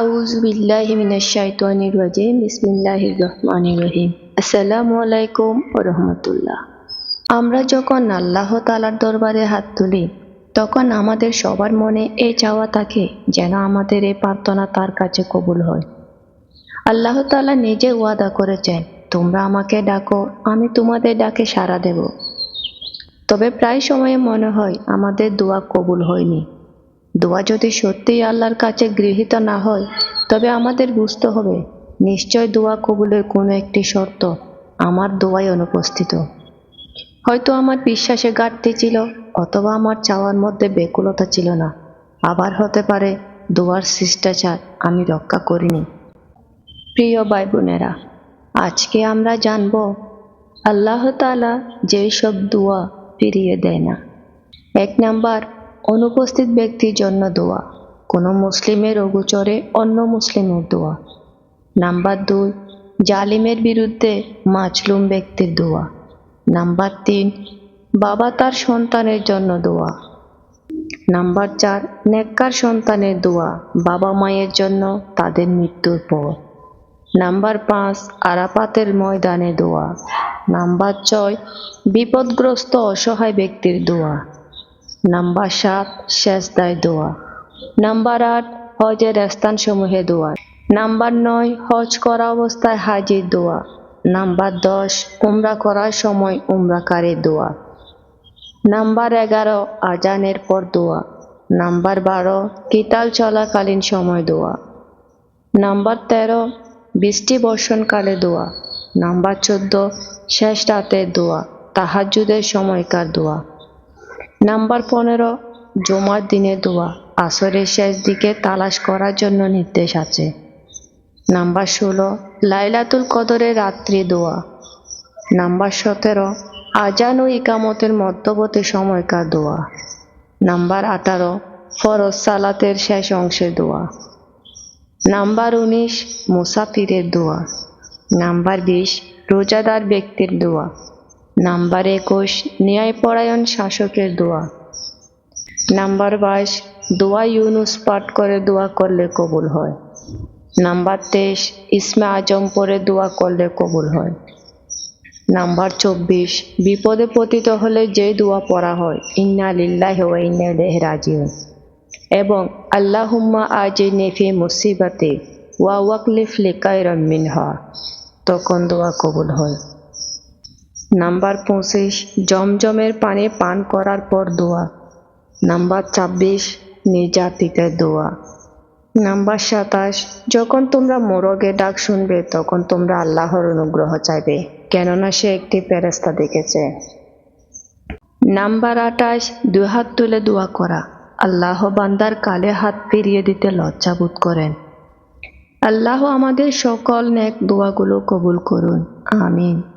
আউজবিল্লাহিমিনাশাইতানিরাজিম বিসমিল্লাহির রহমানির রহিম আসসালামু আলাইকুম ও আমরা যখন আল্লাহ তালার দরবারে হাত তুলি, তখন আমাদের সবার মনে এই চাওয়া থাকে যেন আমাদের এই প্রার্থনা তার কাছে কবুল হয়। আল্লাহ তালা নিজে ওয়াদা করেছেন, তোমরা আমাকে ডাকো, আমি তোমাদের ডাকে সাড়া দেব। তবে প্রায় সময়ে মনে হয় আমাদের দোয়া কবুল হয়নি। দোয়া যদি সত্যিই আল্লাহর কাছে গৃহীত না হয়, তবে আমাদের বুঝতে হবে, নিশ্চয় দোয়া কবুলের কোনো একটি শর্ত আমার দোয়ায় অনুপস্থিত। হয়তো আমার বিশ্বাসে ঘাটতি ছিল, অথবা আমার চাওয়ার মধ্যে বেকুলতা ছিল না। আবার হতে পারে, দোয়ার শিষ্টাচার আমি রক্ষা করিনি। প্রিয় ভাই বোনেরা আজকে আমরা জানব, আল্লাহ তালা যেই সব দোয়া ফিরিয়ে দেয় না। এক নাম্বার অনুপস্থিত ব্যক্তির জন্য দোয়া। কোনো মুসলিমের অগোচরে অন্য মুসলিমের দোয়া। নাম্বার দুই, জালিমের বিরুদ্ধে মাছলুম ব্যক্তির দোয়া। নাম্বার তিন, বাবা তার সন্তানের জন্য দোয়া। নাম্বার চার, নেককার সন্তানের দোয়া, বাবা মায়ের জন্য তাদের মৃত্যুর পর। নাম্বার পাঁচ আরাপাতের ময়দানে দোয়া। নাম্বার ছয়, বিপদগ্রস্ত অসহায় ব্যক্তির দোয়া। নাম্বার সাত শেষদায় দোয়া। নাম্বার আট, হজের স্থানসমূহে দোয়া। নাম্বার নয়, হজ করা অবস্থায় হাজির দোয়া। নাম্বার দশ, উমরা করার সময় উমরাকারীর দোয়া। নাম্বার এগারো, আজানের পর দোয়া। নাম্বার বারো, কিতাল চলাকালীন সময় দোয়া। নাম্বার তেরো, বৃষ্টি বর্ষণকালে দোয়া। নাম্বার চোদ্দ, শেষ রাতের দোয়া। তাহাজুদের সময়কার দোয়া। নাম্বার পনেরো, জমার দিনে দোয়া। আসরের শেষ দিকে তালাশ করার জন্য নির্দেশ আছে। নাম্বার ষোলো, লাইলাতুল কদরের রাত্রি দোয়া। নাম্বার সতেরো, আজান ও ইকামতের মধ্যবর্তী সময়কার দোয়া। নাম্বার আঠারো, ফরজ সালাতের শেষ অংশের দোয়া। নাম্বার উনিশ, মুসাফিরের দোয়া। নাম্বার বিশ, রোজাদার ব্যক্তির দোয়া। নাম্বার একুশ, ন্যায়পরায়ণ শাসকের দোয়া। নাম্বার বাইশ, দোয়া ইউনুস পাঠ করে দোয়া করলে কবুল হয়। নাম্বার তেইশ, ইসমে আজম পরে দোয়া করলে কবুল হয়। নাম্বার চব্বিশ, বিপদে পতিত হলে যে দোয়া পড়া হয়, ইন্না লিল্লাহ ইন্না ইলাইহি রাজিউন। এবং আল্লাহুম্মা আজি নেফি মুসিবাতে ওয়া ওয়াকলিফ লিকাইরাম মিনহা। তখন দোয়া কবুল হয়। নাম্বার পঁচিশ, জমজমের পানি পান করার পর দোয়া। নাম্বার ছাব্বিশ নির্যাতিতের দোয়া। নাম্বার সাতাশ, যখন তোমরা মোরগে ডাক শুনবে, তখন তোমরা আল্লাহর অনুগ্রহ চাইবে, কেননা সে একটি ফেরেস্তা দেখেছে নাম্বার আঠাশ দুই হাত তুলে দোয়া করা। আল্লাহ বান্দার কালে হাত ফিরিয়ে দিতে লজ্জাবোধ করেন। আল্লাহ আমাদের সকল নেক দোয়াগুলো কবুল করুন। আমিন।